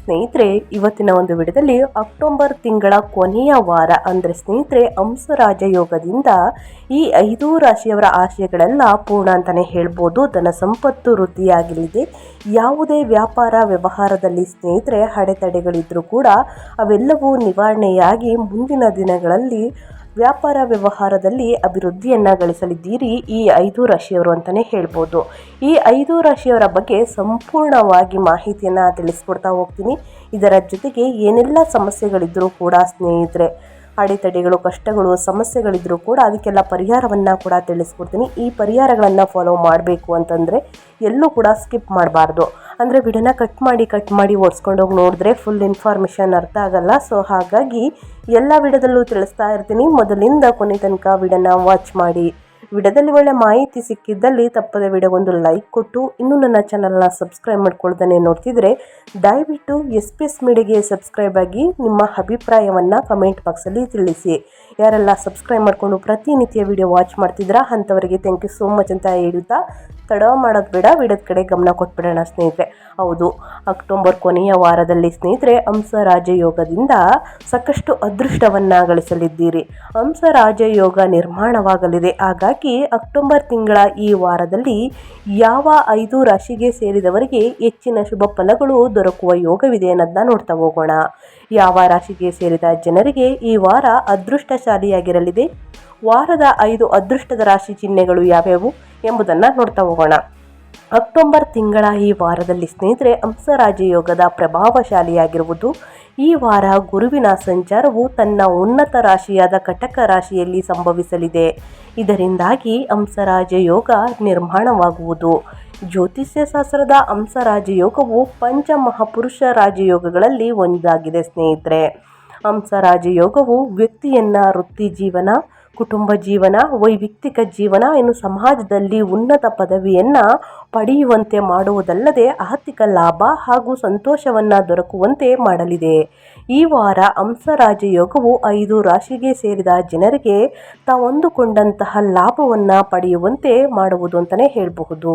ಸ್ನೇಹಿತರೆ, ಇವತ್ತಿನ ಒಂದು ವಿಡಿಯೋದಲ್ಲಿ ಅಕ್ಟೋಬರ್ ತಿಂಗಳ ಕೊನೆಯ ವಾರ ಅಂದರೆ ಸ್ನೇಹಿತರೆ ಅಂಶರಾಜ ಯೋಗದಿಂದ ಈ ಐದು ರಾಶಿಯವರ ಆಶಯಗಳೆಲ್ಲ ಪೂರ್ಣ ಅಂತಲೇ ಹೇಳ್ಬೋದು. ಧನ ಸಂಪತ್ತು ವೃದ್ಧಿಯಾಗಲಿದೆ. ಯಾವುದೇ ವ್ಯಾಪಾರ ವ್ಯವಹಾರದಲ್ಲಿ ಸ್ನೇಹಿತರೆ, ಅಡೆತಡೆಗಳಿದ್ರೂ ಕೂಡ ಅವೆಲ್ಲವೂ ನಿವಾರಣೆಯಾಗಿ ಮುಂದಿನ ದಿನಗಳಲ್ಲಿ ವ್ಯಾಪಾರ ವ್ಯವಹಾರದಲ್ಲಿ ಅಭಿವೃದ್ಧಿಯನ್ನು ಗಳಿಸಲಿದ್ದೀರಿ ಈ ಐದು ರಾಶಿಯವರು ಅಂತಲೇ ಹೇಳ್ಬೋದು. ಈ ಐದು ರಾಶಿಯವರ ಬಗ್ಗೆ ಸಂಪೂರ್ಣವಾಗಿ ಮಾಹಿತಿಯನ್ನು ತಿಳಿಸ್ಕೊಡ್ತಾ ಹೋಗ್ತೀನಿ. ಇದರ ಜೊತೆಗೆ ಏನೆಲ್ಲ ಸಮಸ್ಯೆಗಳಿದ್ದರೂ ಕೂಡ ಸ್ನೇಹಿತರೆ, ಅಡೆತಡೆಗಳು, ಕಷ್ಟಗಳು ಸಮಸ್ಯೆಗಳಿದ್ದರೂ ಕೂಡ ಅದಕ್ಕೆಲ್ಲ ಪರಿಹಾರವನ್ನು ಕೂಡ ತಿಳಿಸ್ಕೊಡ್ತೀನಿ. ಈ ಪರಿಹಾರಗಳನ್ನು ಫಾಲೋ ಮಾಡಬೇಕು ಅಂತಂದರೆ ಎಲ್ಲೂ ಕೂಡ ಸ್ಕಿಪ್ ಮಾಡಬಾರ್ದು. ಅಂದರೆ ವಿಡಿಯೋನ ಕಟ್ ಮಾಡಿ ಕಟ್ ಮಾಡಿ ಓಡಿಸ್ಕೊಂಡೋಗಿ ನೋಡಿದ್ರೆ ಫುಲ್ ಇನ್ಫಾರ್ಮೇಷನ್ ಅರ್ಥ ಆಗಲ್ಲ. ಸೊ ಹಾಗಾಗಿ ಎಲ್ಲ ವಿಡದಲ್ಲೂ ತಿಳಿಸ್ತಾ ಇರ್ತೀನಿ. ಮೊದಲಿಂದ ಕೊನೆ ತನಕ ವಿಡಿಯೋನ ವಾಚ್ ಮಾಡಿ. ವಿಡಿಯೋದಲ್ಲಿ ಒಳ್ಳೆ ಮಾಹಿತಿ ಸಿಕ್ಕಿದ್ದಲ್ಲಿ ತಪ್ಪದೆ ವಿಡಿಯೋಗೊಂದು ಲೈಕ್ ಕೊಟ್ಟು, ಇನ್ನೂ ನನ್ನ ಚಾನಲ್ನ ಸಬ್ಸ್ಕ್ರೈಬ್ ಮಾಡ್ಕೊಳ್ತಾನೆ ನೋಡ್ತಿದ್ರೆ, ದಯವಿಟ್ಟು ಎಸ್ ಪಿ ಎಸ್ ಮೀಡಿಯಾಗೆ ಸಬ್ಸ್ಕ್ರೈಬ್ ಆಗಿ ನಿಮ್ಮ ಅಭಿಪ್ರಾಯವನ್ನು ಕಮೆಂಟ್ ಬಾಕ್ಸಲ್ಲಿ ತಿಳಿಸಿ. ಯಾರೆಲ್ಲ ಸಬ್ಸ್ಕ್ರೈಬ್ ಮಾಡಿಕೊಂಡು ಪ್ರತಿನಿತ್ಯ ವಿಡಿಯೋ ವಾಚ್ ಮಾಡ್ತಿದ್ರಾ ಅಂಥವರಿಗೆ ಥ್ಯಾಂಕ್ ಯು ಸೋ ಮಚ್ ಅಂತ ಹೇಳ್ತಾ ತಡ ಮಾಡೋದು ಬೇಡ, ವಿಡಿಯೋದ ಕಡೆ ಗಮನ ಕೊಟ್ಬಿಡೋಣ ಸ್ನೇಹಿತರೆ. ಹೌದು, ಅಕ್ಟೋಬರ್ ಕೊನೆಯ ವಾರದಲ್ಲಿ ಸ್ನೇಹಿತರೆ, ಹಂಸ ರಾಜಯೋಗದಿಂದ ಸಾಕಷ್ಟು ಅದೃಷ್ಟವನ್ನು ಗಳಿಸಲಿದ್ದೀರಿ. ಹಂಸ ರಾಜಯೋಗ ನಿರ್ಮಾಣವಾಗಲಿದೆ, ಹಾಗಾಗಿ ಅಕ್ಟೋಬರ್ ತಿಂಗಳ ಈ ವಾರದಲ್ಲಿ ಯಾವ ಐದು ರಾಶಿಗೆ ಸೇರಿದವರಿಗೆ ಹೆಚ್ಚಿನ ಶುಭ ಫಲಗಳು ದೊರಕುವ ಯೋಗವಿದೆ ಅನ್ನೋದನ್ನ ನೋಡ್ತಾ ಹೋಗೋಣ. ಯಾವ ರಾಶಿಗೆ ಸೇರಿದ ಜನರಿಗೆ ಈ ವಾರ ಅದೃಷ್ಟಶಾಲಿಯಾಗಿರಲಿದೆ? ವಾರದ ಐದು ಅದೃಷ್ಟದ ರಾಶಿ ಚಿಹ್ನೆಗಳು ಯಾವ್ಯಾವು ಎಂಬುದನ್ನು ನೋಡ್ತಾ ಹೋಗೋಣ. ಅಕ್ಟೋಬರ್ ತಿಂಗಳ ಈ ವಾರದಲ್ಲಿ ಸ್ನೇಹಿತರೆ ಹಂಸರಾಜಯೋಗದ ಪ್ರಭಾವಶಾಲಿಯಾಗಿರುವುದು, ಈ ವಾರ ಗುರುವಿನ ಸಂಚಾರವು ತನ್ನ ಉನ್ನತ ರಾಶಿಯಾದ ಕಟಕ ರಾಶಿಯಲ್ಲಿ ಸಂಭವಿಸಲಿದೆ. ಇದರಿಂದಾಗಿ ಹಂಸರಾಜಯೋಗ ನಿರ್ಮಾಣವಾಗುವುದು. ಜ್ಯೋತಿಷ್ಯ ಶಾಸ್ತ್ರದ ಹಂಸರಾಜಯೋಗವು ಪಂಚ ಮಹಾಪುರುಷ ರಾಜಯೋಗಗಳಲ್ಲಿ ಒಂದಾಗಿದೆ ಸ್ನೇಹಿತರೆ. ಹಂಸರಾಜಯೋಗವು ವ್ಯಕ್ತಿಯನ್ನ ವೃತ್ತಿ ಜೀವನ ಕುಟುಂಬ ಜೀವನ, ವೈಯಕ್ತಿಕ ಜೀವನ ಇನ್ನು ಸಮಾಜದಲ್ಲಿ ಉನ್ನತ ಪದವಿಯನ್ನು ಪಡೆಯುವಂತೆ ಮಾಡುವುದಲ್ಲದೆ ಆರ್ಥಿಕ ಲಾಭ ಹಾಗೂ ಸಂತೋಷವನ್ನು ದೊರಕುವಂತೆ ಮಾಡಲಿದೆ. ಈ ವಾರ ಹಂಸರಾಜಯೋಗವು ಐದು ರಾಶಿಗೆ ಸೇರಿದ ಜನರಿಗೆ ತಾವೊಂದುಕೊಂಡಂತಹ ಲಾಭವನ್ನು ಪಡೆಯುವಂತೆ ಮಾಡುವುದು ಅಂತಲೇ ಹೇಳಬಹುದು.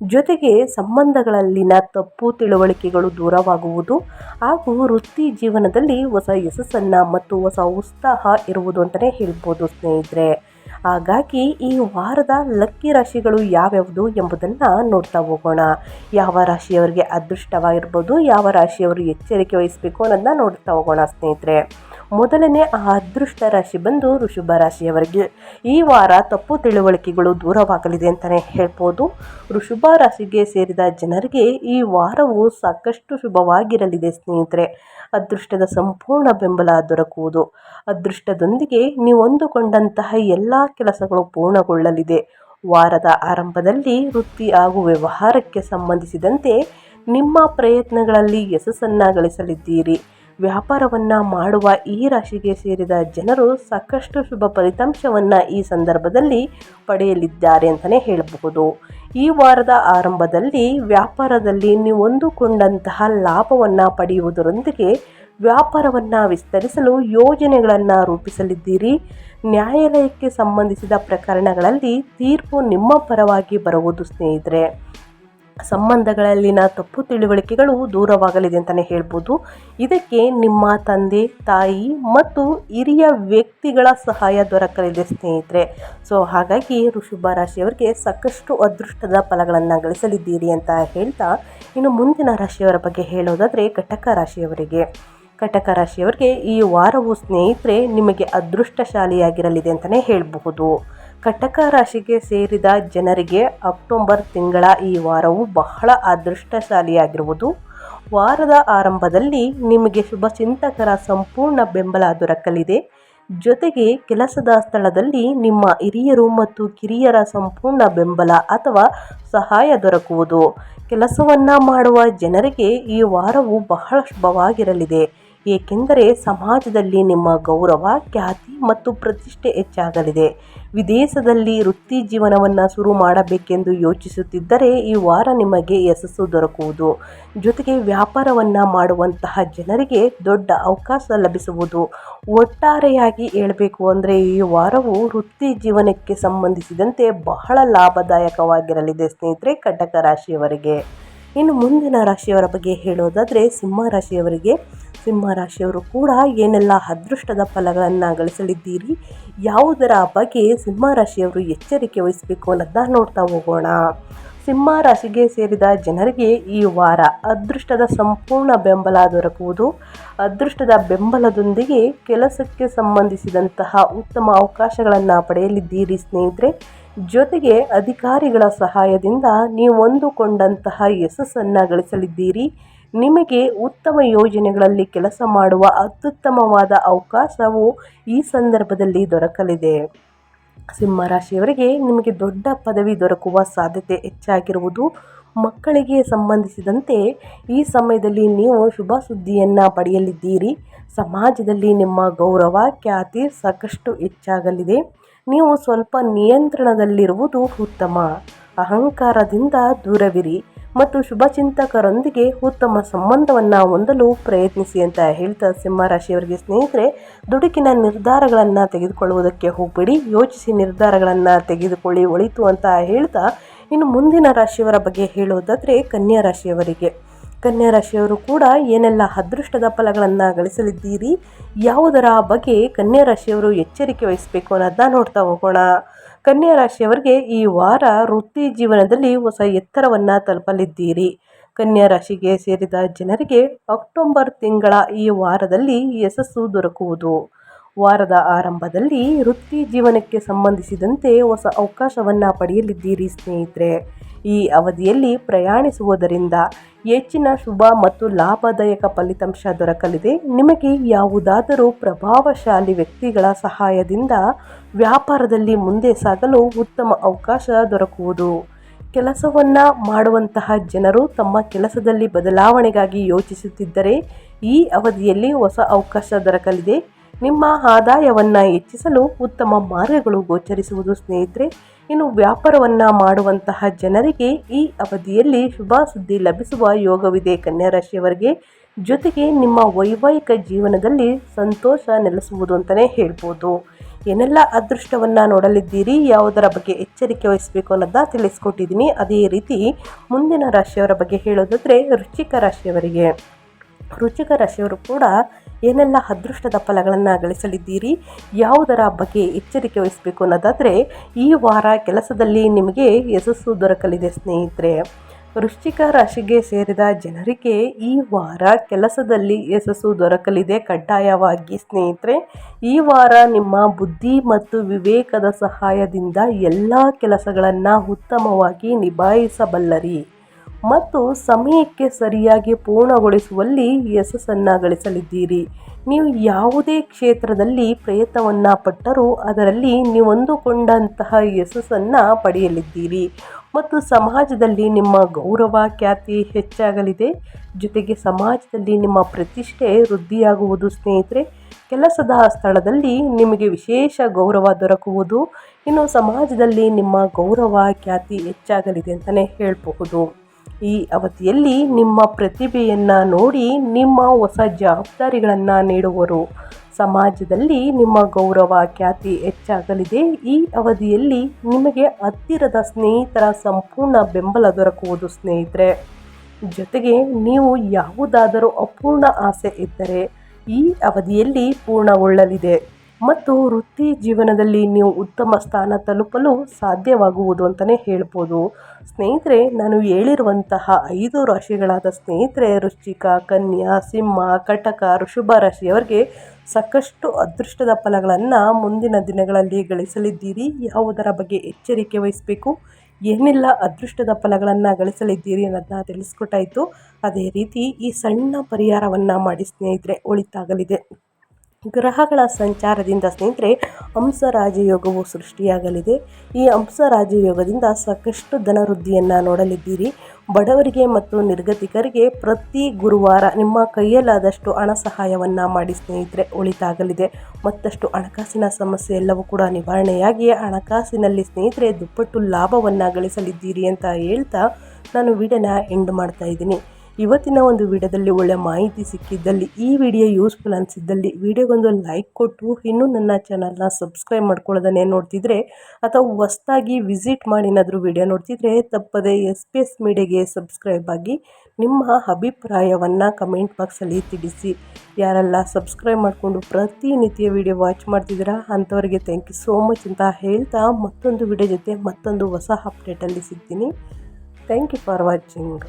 ಜೊತೆಗೆ ಸಂಬಂಧಗಳಲ್ಲಿನ ತಪ್ಪು ತಿಳುವಳಿಕೆಗಳು ದೂರವಾಗುವುದು ಹಾಗೂ ವೃತ್ತಿ ಜೀವನದಲ್ಲಿ ಹೊಸ ಯಶಸ್ಸನ್ನು ಮತ್ತು ಹೊಸ ಉತ್ಸಾಹ ಇರುವುದು ಅಂತಲೇ ಹೇಳ್ಬೋದು ಸ್ನೇಹಿತರೆ. ಹಾಗಾಗಿ ಈ ವಾರದ ಲಕ್ಕಿ ರಾಶಿಗಳು ಯಾವ್ಯಾವುದು ಎಂಬುದನ್ನು ನೋಡ್ತಾ ಹೋಗೋಣ. ಯಾವ ರಾಶಿಯವರಿಗೆ ಅದೃಷ್ಟವಾಗಿರ್ಬೋದು, ಯಾವ ರಾಶಿಯವರು ಎಚ್ಚರಿಕೆ ವಹಿಸಬೇಕು ಅನ್ನೋದನ್ನ ನೋಡ್ತಾ ಹೋಗೋಣ ಸ್ನೇಹಿತರೆ. ಮೊದಲನೇ ಆ ಅದೃಷ್ಟ ರಾಶಿ ಬಂದು ಋಷಭ ರಾಶಿಯವರಿಗೆ. ಈ ವಾರ ತಪ್ಪು ತಿಳುವಳಿಕೆಗಳು ದೂರವಾಗಲಿದೆ ಅಂತಲೇ ಹೇಳ್ಬೋದು. ಋಷಭ ರಾಶಿಗೆ ಸೇರಿದ ಜನರಿಗೆ ಈ ವಾರವು ಸಾಕಷ್ಟು ಶುಭವಾಗಿರಲಿದೆ ಸ್ನೇಹಿತರೆ. ಅದೃಷ್ಟದ ಸಂಪೂರ್ಣ ಬೆಂಬಲ ದೊರಕುವುದು. ಅದೃಷ್ಟದೊಂದಿಗೆ ನೀವು ಅಂದುಕೊಂಡಂತಹ ಎಲ್ಲ ಕೆಲಸಗಳು ಪೂರ್ಣಗೊಳ್ಳಲಿದೆ. ವಾರದ ಆರಂಭದಲ್ಲಿ ವೃತ್ತಿ ಹಾಗೂ ವ್ಯವಹಾರಕ್ಕೆ ಸಂಬಂಧಿಸಿದಂತೆ ನಿಮ್ಮ ಪ್ರಯತ್ನಗಳಲ್ಲಿ ಯಶಸ್ಸನ್ನು ಗಳಿಸಲಿದ್ದೀರಿ. ವ್ಯಾಪಾರವನ್ನು ಮಾಡುವ ಈ ರಾಶಿಗೆ ಸೇರಿದ ಜನರು ಸಾಕಷ್ಟು ಶುಭ ಫಲಿತಾಂಶವನ್ನು ಈ ಸಂದರ್ಭದಲ್ಲಿ ಪಡೆಯಲಿದ್ದಾರೆ ಅಂತಲೇ ಹೇಳಬಹುದು. ಈ ವಾರದ ಆರಂಭದಲ್ಲಿ ವ್ಯಾಪಾರದಲ್ಲಿ ನೀವು ಹೊಂದಿಕೊಂಡಂತಹ ಲಾಭವನ್ನು ಪಡೆಯುವುದರೊಂದಿಗೆ ವ್ಯಾಪಾರವನ್ನು ವಿಸ್ತರಿಸಲು ಯೋಜನೆಗಳನ್ನು ರೂಪಿಸಲಿದ್ದೀರಿ. ನ್ಯಾಯಾಲಯಕ್ಕೆ ಸಂಬಂಧಿಸಿದ ಪ್ರಕರಣಗಳಲ್ಲಿ ತೀರ್ಪು ನಿಮ್ಮ ಪರವಾಗಿ ಬರುವುದು ಸ್ನೇಹಿತರೆ. ಸಂಬಂಧಗಳಲ್ಲಿನ ತಪ್ಪು ತಿಳುವಳಿಕೆಗಳು ದೂರವಾಗಲಿದೆ ಅಂತಲೇ ಹೇಳ್ಬೋದು. ಇದಕ್ಕೆ ನಿಮ್ಮ ತಂದೆ, ತಾಯಿ ಮತ್ತು ಹಿರಿಯ ವ್ಯಕ್ತಿಗಳ ಸಹಾಯ ದೊರಕಲಿದೆ ಸ್ನೇಹಿತರೆ. ಸೊ, ಹಾಗಾಗಿ ಋಷಭ ರಾಶಿಯವರಿಗೆ ಸಾಕಷ್ಟು ಅದೃಷ್ಟದ ಫಲಗಳನ್ನು ಗಳಿಸಲಿದ್ದೀರಿ ಅಂತ ಹೇಳ್ತಾ ಇನ್ನು ಮುಂದಿನ ರಾಶಿಯವರ ಬಗ್ಗೆ ಹೇಳೋದಾದರೆ ಘಟಕ ರಾಶಿಯವರಿಗೆ. ಕಟಕ ರಾಶಿಯವರಿಗೆ ಈ ವಾರವು ಸ್ನೇಹಿತರೆ ನಿಮಗೆ ಅದೃಷ್ಟಶಾಲಿಯಾಗಿರಲಿದೆ ಅಂತಲೇ ಹೇಳಬಹುದು. ಕಟಕ ರಾಶಿಗೆ ಸೇರಿದ ಜನರಿಗೆ ಅಕ್ಟೋಬರ್ ತಿಂಗಳ ಈ ವಾರವು ಬಹಳ ಅದೃಷ್ಟಶಾಲಿಯಾಗಿರುವುದು. ವಾರದ ಆರಂಭದಲ್ಲಿ ನಿಮಗೆ ಶುಭ ಚಿಂತಕರ ಸಂಪೂರ್ಣ ಬೆಂಬಲ ದೊರಕಲಿದೆ. ಜೊತೆಗೆ ಕೆಲಸದ ಸ್ಥಳದಲ್ಲಿ ನಿಮ್ಮ ಹಿರಿಯರು ಮತ್ತು ಕಿರಿಯರ ಸಂಪೂರ್ಣ ಬೆಂಬಲ ಅಥವಾ ಸಹಾಯ ದೊರಕುವುದು. ಕೆಲಸವನ್ನು ಮಾಡುವ ಜನರಿಗೆ ಈ ವಾರವು ಬಹಳ ಶುಭವಾಗಿರಲಿದೆ. ಏಕೆಂದರೆ ಸಮಾಜದಲ್ಲಿ ನಿಮ್ಮ ಗೌರವ, ಖ್ಯಾತಿ ಮತ್ತು ಪ್ರತಿಷ್ಠೆ ಹೆಚ್ಚಾಗಲಿದೆ. ವಿದೇಶದಲ್ಲಿ ವೃತ್ತಿ ಜೀವನವನ್ನು ಶುರು ಮಾಡಬೇಕೆಂದು ಯೋಚಿಸುತ್ತಿದ್ದರೆ ಈ ವಾರ ನಿಮಗೆ ಯಶಸ್ಸು ದೊರಕುವುದು. ಜೊತೆಗೆ ವ್ಯಾಪಾರವನ್ನು ಮಾಡುವಂತಹ ಜನರಿಗೆ ದೊಡ್ಡ ಅವಕಾಶ ಲಭಿಸುವುದು. ಒಟ್ಟಾರೆಯಾಗಿ ಹೇಳಬೇಕು ಅಂದರೆ ಈ ವಾರವು ವೃತ್ತಿ ಜೀವನಕ್ಕೆ ಸಂಬಂಧಿಸಿದಂತೆ ಬಹಳ ಲಾಭದಾಯಕವಾಗಿರಲಿದೆ ಸ್ನೇಹಿತರೆ ಕಟಕ ರಾಶಿಯವರಿಗೆ. ಇನ್ನು ಮುಂದಿನ ರಾಶಿಯವರ ಬಗ್ಗೆ ಹೇಳೋದಾದರೆ ಸಿಂಹ ರಾಶಿಯವರಿಗೆ. ಸಿಂಹ ರಾಶಿಯವರು ಕೂಡ ಏನೆಲ್ಲ ಅದೃಷ್ಟದ ಫಲಗಳನ್ನು ಗಳಿಸಲಿದ್ದೀರಿ? ಯಾವುದರ ಬಗ್ಗೆ ಸಿಂಹ ರಾಶಿಯವರು ಎಚ್ಚರಿಕೆ ವಹಿಸಬೇಕು ಅನ್ನೋದನ್ನ ನೋಡ್ತಾ ಹೋಗೋಣ. ಸಿಂಹ ರಾಶಿಗೆ ಸೇರಿದ ಜನರಿಗೆ ಈ ವಾರ ಅದೃಷ್ಟದ ಸಂಪೂರ್ಣ ಬೆಂಬಲ ದೊರಕುವುದು. ಅದೃಷ್ಟದ ಬೆಂಬಲದೊಂದಿಗೆ ಕೆಲಸಕ್ಕೆ ಸಂಬಂಧಿಸಿದಂತಹ ಉತ್ತಮ ಅವಕಾಶಗಳನ್ನು ಪಡೆಯಲಿದ್ದೀರಿ ಸ್ನೇಹಿತರೆ. ಜೊತೆಗೆ ಅಧಿಕಾರಿಗಳ ಸಹಾಯದಿಂದ ನೀವು ಅಂದುಕೊಂಡಂತಹ ಯಶಸ್ಸನ್ನು ಗಳಿಸಲಿದ್ದೀರಿ. ನಿಮಗೆ ಉತ್ತಮ ಯೋಜನೆಗಳಲ್ಲಿ ಕೆಲಸ ಮಾಡುವ ಅತ್ಯುತ್ತಮವಾದ ಅವಕಾಶವು ಈ ಸಂದರ್ಭದಲ್ಲಿ ದೊರಕಲಿದೆ. ಸಿಂಹರಾಶಿಯವರಿಗೆ ನಿಮಗೆ ದೊಡ್ಡ ಪದವಿ ದೊರಕುವ ಸಾಧ್ಯತೆ ಹೆಚ್ಚಾಗಿರುವುದು ಮಕ್ಕಳಿಗೆ ಸಂಬಂಧಿಸಿದಂತೆ. ಈ ಸಮಯದಲ್ಲಿ ನೀವು ಶುಭ ಸುದ್ದಿಯನ್ನು ಪಡೆಯಲಿದ್ದೀರಿ. ಸಮಾಜದಲ್ಲಿ ನಿಮ್ಮ ಗೌರವ, ಖ್ಯಾತಿ ಸಾಕಷ್ಟು ಹೆಚ್ಚಾಗಲಿದೆ. ನೀವು ಸ್ವಲ್ಪ ನಿಯಂತ್ರಣದಲ್ಲಿರುವುದು ಉತ್ತಮ. ಅಹಂಕಾರದಿಂದ ದೂರವಿರಿ. ಮತ್ತು ಶುಭಚಿಂತಕರೊಂದಿಗೆ ಉತ್ತಮ ಸಂಬಂಧವನ್ನು ಹೊಂದಲು ಪ್ರಯತ್ನಿಸಿ ಅಂತ ಹೇಳ್ತಾ ಸಿಂಹರಾಶಿಯವರಿಗೆ ಸ್ನೇಹಿತರೆ, ದುಡುಕಿನ ನಿರ್ಧಾರಗಳನ್ನು ತೆಗೆದುಕೊಳ್ಳುವುದಕ್ಕೆ ಹೋಗಬೇಡಿ, ಯೋಚಿಸಿ ನಿರ್ಧಾರಗಳನ್ನು ತೆಗೆದುಕೊಳ್ಳಿ, ಒಳಿತು ಅಂತ ಹೇಳ್ತಾ ಇನ್ನು ಮುಂದಿನ ರಾಶಿಯವರ ಬಗ್ಗೆ ಹೇಳೋದಾದರೆ ಕನ್ಯಾ ರಾಶಿಯವರಿಗೆ. ಕನ್ಯಾ ರಾಶಿಯವರು ಕೂಡ ಏನೆಲ್ಲ ಅದೃಷ್ಟದ ಫಲಗಳನ್ನು ಗಳಿಸಲಿದ್ದೀರಿ, ಯಾವುದರ ಬಗ್ಗೆ ಕನ್ಯಾ ರಾಶಿಯವರು ಎಚ್ಚರಿಕೆ ವಹಿಸಬೇಕು ಅನ್ನೋದನ್ನ ನೋಡ್ತಾ ಹೋಗೋಣ. ಕನ್ಯಾ ರಾಶಿಯವರಿಗೆ ಈ ವಾರ ವೃತ್ತಿ ಜೀವನದಲ್ಲಿ ಹೊಸ ಎತ್ತರವನ್ನು ತಲುಪಲಿದ್ದೀರಿ. ಕನ್ಯಾ ರಾಶಿಗೆ ಸೇರಿದ ಜನರಿಗೆ ಅಕ್ಟೋಬರ್ ತಿಂಗಳ ಈ ವಾರದಲ್ಲಿ ಯಶಸ್ಸು ದೊರಕುವುದು. ವಾರದ ಆರಂಭದಲ್ಲಿ ವೃತ್ತಿ ಜೀವನಕ್ಕೆ ಸಂಬಂಧಿಸಿದಂತೆ ಹೊಸ ಅವಕಾಶವನ್ನು ಪಡೆಯಲಿದ್ದೀರಿ ಸ್ನೇಹಿತರೆ. ಈ ಅವಧಿಯಲ್ಲಿ ಪ್ರಯಾಣಿಸುವುದರಿಂದ ಹೆಚ್ಚಿನ ಶುಭ ಮತ್ತು ಲಾಭದಾಯಕ ಫಲಿತಾಂಶ ದೊರಕಲಿದೆ. ನಿಮಗೆ ಯಾವುದಾದರೂ ಪ್ರಭಾವಶಾಲಿ ವ್ಯಕ್ತಿಗಳ ಸಹಾಯದಿಂದ ವ್ಯಾಪಾರದಲ್ಲಿ ಮುಂದೆ ಸಾಗಲು ಉತ್ತಮ ಅವಕಾಶ ದೊರಕುವುದು. ಕೆಲಸವನ್ನು ಮಾಡುವಂತಹ ಜನರು ತಮ್ಮ ಕೆಲಸದಲ್ಲಿ ಬದಲಾವಣೆಗಾಗಿ ಯೋಚಿಸುತ್ತಿದ್ದರೆ ಈ ಅವಧಿಯಲ್ಲಿ ಹೊಸ ಅವಕಾಶ ದೊರಕಲಿದೆ. ನಿಮ್ಮ ಆದಾಯವನ್ನು ಹೆಚ್ಚಿಸಲು ಉತ್ತಮ ಮಾರ್ಗಗಳು ಗೋಚರಿಸುವುದು ಸ್ನೇಹಿತರೆ ಇನ್ನು ವ್ಯಾಪಾರವನ್ನು ಮಾಡುವಂತಹ ಜನರಿಗೆ ಈ ಅವಧಿಯಲ್ಲಿ ಶುಭ ಸುದ್ದಿ ಲಭಿಸುವ ಯೋಗವಿದೆ ಕನ್ಯಾ ರಾಶಿಯವರಿಗೆ ಜೊತೆಗೆ ನಿಮ್ಮ ವೈವಾಹಿಕ ಜೀವನದಲ್ಲಿ ಸಂತೋಷ ನೆಲೆಸುವುದು ಅಂತಲೇ ಹೇಳ್ಬೋದು. ಏನೆಲ್ಲ ಅದೃಷ್ಟವನ್ನು ನೋಡಲಿದ್ದೀರಿ, ಯಾವುದರ ಬಗ್ಗೆ ಎಚ್ಚರಿಕೆ ವಹಿಸಬೇಕು ಅನ್ನೋದನ್ನ ತಿಳಿಸ್ಕೊಟ್ಟಿದ್ದೀನಿ. ಅದೇ ರೀತಿ ಮುಂದಿನ ರಾಶಿಯವರ ಬಗ್ಗೆ ಹೇಳೋದಾದರೆ ರುಚಿಕ ರಾಶಿಯವರಿಗೆ. ರುಚಿಕ ರಾಶಿಯವರು ಕೂಡ ಏನೆಲ್ಲ ಅದೃಷ್ಟದ ಫಲಗಳನ್ನು ಗಳಿಸಲಿದ್ದೀರಿ? ಯಾವುದರ ಬಗ್ಗೆ ಎಚ್ಚರಿಕೆ ವಹಿಸಬೇಕು ಅನ್ನೋದಾದರೆ, ಈ ವಾರ ಕೆಲಸದಲ್ಲಿ ನಿಮಗೆ ಯಶಸ್ಸು ದೊರಕಲಿದೆ ಸ್ನೇಹಿತರೆ. ವೃಶ್ಚಿಕ ರಾಶಿಗೆ ಸೇರಿದ ಜನರಿಗೆ ಈ ವಾರ ಕೆಲಸದಲ್ಲಿ ಯಶಸ್ಸು ದೊರಕಲಿದೆ ಕಡ್ಡಾಯವಾಗಿ ಸ್ನೇಹಿತರೆ. ಈ ವಾರ ನಿಮ್ಮ ಬುದ್ಧಿ ಮತ್ತು ವಿವೇಕದ ಸಹಾಯದಿಂದ ಎಲ್ಲ ಕೆಲಸಗಳನ್ನು ಉತ್ತಮವಾಗಿ ನಿಭಾಯಿಸಬಲ್ಲರಿ. ಮತ್ತು ಸಮಯಕ್ಕೆ ಸರಿಯಾಗಿ ಪೂರ್ಣಗೊಳಿಸುವಲ್ಲಿ ಯಶಸ್ಸನ್ನು ಗಳಿಸಲಿದ್ದೀರಿ. ನೀವು ಯಾವುದೇ ಕ್ಷೇತ್ರದಲ್ಲಿ ಪ್ರಯತ್ನವನ್ನು ಪಟ್ಟರೂ ಅದರಲ್ಲಿ ನೀವು ಅಂದುಕೊಂಡಂತಹ ಯಶಸ್ಸನ್ನು ಪಡೆಯಲಿದ್ದೀರಿ. ಮತ್ತು ಸಮಾಜದಲ್ಲಿ ನಿಮ್ಮ ಗೌರವ ಖ್ಯಾತಿ ಹೆಚ್ಚಾಗಲಿದೆ. ಜೊತೆಗೆ ಸಮಾಜದಲ್ಲಿ ನಿಮ್ಮ ಪ್ರತಿಷ್ಠೆ ವೃದ್ಧಿಯಾಗುವುದು ಸ್ನೇಹಿತರೆ, ಕೆಲಸದ ಸ್ಥಳದಲ್ಲಿ ನಿಮಗೆ ವಿಶೇಷ ಗೌರವ ದೊರಕುವುದು. ಇನ್ನು ಸಮಾಜದಲ್ಲಿ ನಿಮ್ಮ ಗೌರವ ಖ್ಯಾತಿ ಹೆಚ್ಚಾಗಲಿದೆ ಅಂತಲೇ ಹೇಳಬಹುದು. ಈ ಅವಧಿಯಲ್ಲಿ ನಿಮ್ಮ ಪ್ರತಿಭೆಯನ್ನು ನೋಡಿ ನಿಮ್ಮ ಹೊಸ ಜವಾಬ್ದಾರಿಗಳನ್ನು ನೀಡುವರು. ಸಮಾಜದಲ್ಲಿ ನಿಮ್ಮ ಗೌರವ ಖ್ಯಾತಿ ಹೆಚ್ಚಾಗಲಿದೆ. ಈ ಅವಧಿಯಲ್ಲಿ ನಿಮಗೆ ಹತ್ತಿರದ ಸ್ನೇಹಿತರ ಸಂಪೂರ್ಣ ಬೆಂಬಲ ದೊರಕುವುದು ಸ್ನೇಹಿತರೆ. ಜೊತೆಗೆ ನೀವು ಯಾವುದಾದರೂ ಅಪೂರ್ಣ ಆಸೆ ಇದ್ದರೆ ಈ ಅವಧಿಯಲ್ಲಿ ಪೂರ್ಣಗೊಳ್ಳಲಿದೆ. ಮತ್ತು ವೃತ್ತಿ ಜೀವನದಲ್ಲಿ ನೀವು ಉತ್ತಮ ಸ್ಥಾನ ತಲುಪಲು ಸಾಧ್ಯವಾಗುವುದು ಅಂತಲೇ ಹೇಳ್ಬೋದು. ಸ್ನೇಹಿತರೆ, ನಾನು ಹೇಳಿರುವಂತಹ ಐದು ರಾಶಿಗಳಾದ ಸ್ನೇಹಿತರೆ, ವೃಶ್ಚಿಕ, ಕನ್ಯಾ, ಸಿಂಹ, ಕಟಕ ಋಷಭ ರಾಶಿಯವರಿಗೆ ಸಾಕಷ್ಟು ಅದೃಷ್ಟದ ಫಲಗಳನ್ನು ಮುಂದಿನ ದಿನಗಳಲ್ಲಿ ಗಳಿಸಲಿದ್ದೀರಿ. ಯಾವುದರ ಬಗ್ಗೆ ಎಚ್ಚರಿಕೆ ವಹಿಸಬೇಕು, ಏನೆಲ್ಲ ಅದೃಷ್ಟದ ಫಲಗಳನ್ನು ಗಳಿಸಲಿದ್ದೀರಿ ಅನ್ನೋದನ್ನ ತಿಳಿಸ್ಕೊಟ್ಟಾಯಿತು. ಅದೇ ರೀತಿ ಈ ಸಣ್ಣ ಪರಿಹಾರವನ್ನು ಮಾಡಿ ಸ್ನೇಹಿತರೆ, ಒಳಿತಾಗಲಿದೆ. ಗ್ರಹಗಳ ಸಂಚಾರದಿಂದ ಸ್ನೇಹಿತರೆ ಹಂಸ ರಾಜಯೋಗವು ಸೃಷ್ಟಿಯಾಗಲಿದೆ. ಈ ಹಂಸ ರಾಜಯೋಗದಿಂದ ಸಾಕಷ್ಟು ಧನವೃದ್ಧಿಯನ್ನು ನೋಡಲಿದ್ದೀರಿ. ಬಡವರಿಗೆ ಮತ್ತು ನಿರ್ಗತಿಕರಿಗೆ ಪ್ರತಿ ಗುರುವಾರ ನಿಮ್ಮ ಕೈಯಲ್ಲಾದಷ್ಟು ಹಣ ಸಹಾಯವನ್ನು ಮಾಡಿ ಸ್ನೇಹಿತರೆ, ಉಳಿತಾಗಲಿದೆ. ಮತ್ತಷ್ಟು ಹಣಕಾಸಿನ ಸಮಸ್ಯೆ ಎಲ್ಲವೂ ಕೂಡ ನಿವಾರಣೆಯಾಗಿ ಹಣಕಾಸಿನಲ್ಲಿ ಸ್ನೇಹಿತರೆ ದುಪ್ಪಟ್ಟು ಲಾಭವನ್ನು ಗಳಿಸಲಿದ್ದೀರಿ ಅಂತ ಹೇಳ್ತಾ ನಾನು ವಿಡಿಯೋನ ಎಂಡ್ ಮಾಡ್ತಾ ಇದ್ದೀನಿ. ಇವತ್ತಿನ ಒಂದು ವಿಡಿಯೋದಲ್ಲಿ ಒಳ್ಳೆ ಮಾಹಿತಿ ಸಿಕ್ಕಿದ್ದಲ್ಲಿ ಈ ವಿಡಿಯೋ ಯೂಸ್ಫುಲ್ ಅನಿಸಿದ್ದಲ್ಲಿ ವಿಡಿಯೋಗೊಂದು ಲೈಕ್ ಕೊಟ್ಟು ಇನ್ನೂ ನನ್ನ ಚಾನಲ್ನ ಸಬ್ಸ್ಕ್ರೈಬ್ ಮಾಡ್ಕೊಳ್ಳೋದನ್ನೇ ನೋಡ್ತಿದ್ರೆ ಅಥವಾ ಹೊಸ್ದಾಗಿ ವಿಸಿಟ್ ಮಾಡಿ ಏನಾದರೂ ವಿಡಿಯೋ ನೋಡ್ತಿದ್ರೆ ತಪ್ಪದೇ ಎಸ್ ಪಿ ಎಸ್ ಮೀಡಿಯಾಗೆ ಸಬ್ಸ್ಕ್ರೈಬ್ ಆಗಿ ನಿಮ್ಮ ಅಭಿಪ್ರಾಯವನ್ನು ಕಮೆಂಟ್ ಬಾಕ್ಸಲ್ಲಿ ತಿಳಿಸಿ. ಯಾರೆಲ್ಲ ಸಬ್ಸ್ಕ್ರೈಬ್ ಮಾಡಿಕೊಂಡು ಪ್ರತಿನಿತ್ಯ ವಿಡಿಯೋ ವಾಚ್ ಮಾಡ್ತಿದ್ದೀರಾ ಅಂಥವರಿಗೆ ಥ್ಯಾಂಕ್ ಯು ಸೋ ಮಚ್ ಅಂತ ಹೇಳ್ತಾ ಮತ್ತೊಂದು ವಿಡಿಯೋ ಜೊತೆ ಮತ್ತೊಂದು ಹೊಸ ಅಪ್ಡೇಟಲ್ಲಿ ಸಿಗ್ತೀನಿ. Thank you for watching